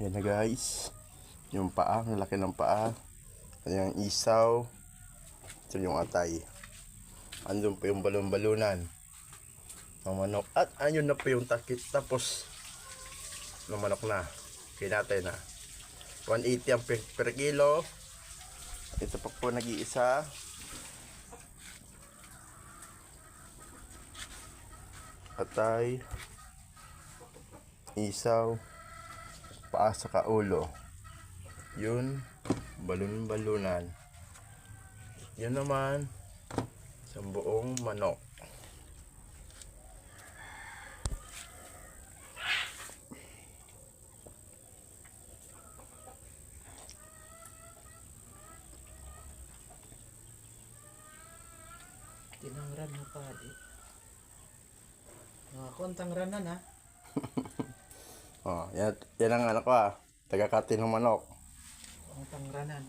Yan na guys. Yung paa, ang laki ng paa. Yan yung isaw. Ito yung atay. Andun pa yung balon-balunan. Ng manok. At ayun na pa yung takit. Tapos, ng manok na. Kinatay na. 180 ang per, per kilo. Ito pa po nag-iisa. Atay. Isaw. Paa sa kaulo. Yun. Balon-balunan. Yan naman. Sa buong manok. Tinangran mo pa di. Mga kontang ranan ha. Oh, yan, yan ang anak ko ah. Taga-kati ng manok. Kontang ranan.